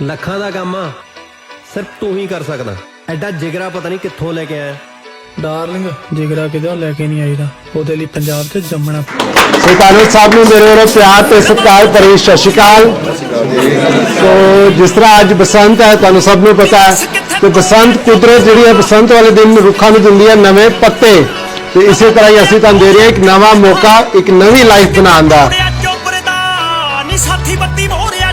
ਲੱਖਾਂ ਦਾ ਕੰਮ ਆ। ਸਿਰਫ ਤੂੰ ਹੀ ਕਰ ਸਕਦਾ। ਐਡਾ ਜਿਗਰਾ ਪਤਾ ਨਹੀਂ ਕਿੱਥੋਂ ਲੈ ਕੇ ਆਇਆ। ਡਾਰਲਿੰਗ ਜਿਗਰਾ ਕਿਤੇ ਲੈ ਕੇ ਨਹੀਂ ਆਈਦਾ? ਉਹਦੇ ਲਈ ਪੰਜਾਬ 'ਚ ਜੰਮਣਾ ਸੋ ਸਾਹਿਬ ਨੂੰ ਮੇਰੇ ਵੱਲੋਂ ਪਿਆਰ ਤੇ ਸਤਿਕਾਰ ਭਰੀ ਸਤਿ ਸ਼੍ਰੀ ਅਕਾਲ। ਸੋ ਜਿਸ ਤਰ੍ਹਾਂ ਅੱਜ ਬਸੰਤ ਹੈ ਤੁਹਾਨੂੰ ਸਭ ਨੂੰ ਪਤਾ ਹੈ ਕਿ ਬਸੰਤ ਕੁਦਰਤ ਜਿਹੜੀ ਹੈ ਬਸੰਤ ਵਾਲੇ ਦਿਨ ਰੁੱਖਾਂ ਨੂੰ ਦਿੰਦੀ ਹੈ ਨਵੇਂ ਪੱਤੇ। ਤੇ ਇਸੇ ਤਰ੍ਹਾਂ ਹੀ ਅਸੀਂ ਤੁਹਾਨੂੰ ਦੇ ਰਹੇ ਹਾਂ ਇੱਕ ਨਵਾਂ ਮੌਕਾ ਇੱਕ ਨਵੀਂ ਲਾਈਫ ਬਣਾਉਣ ਦਾ। ਚੋਪਰ ਨੀ ਸਾਥੀ ਬੱਤੀ ਮੋਰਿਆ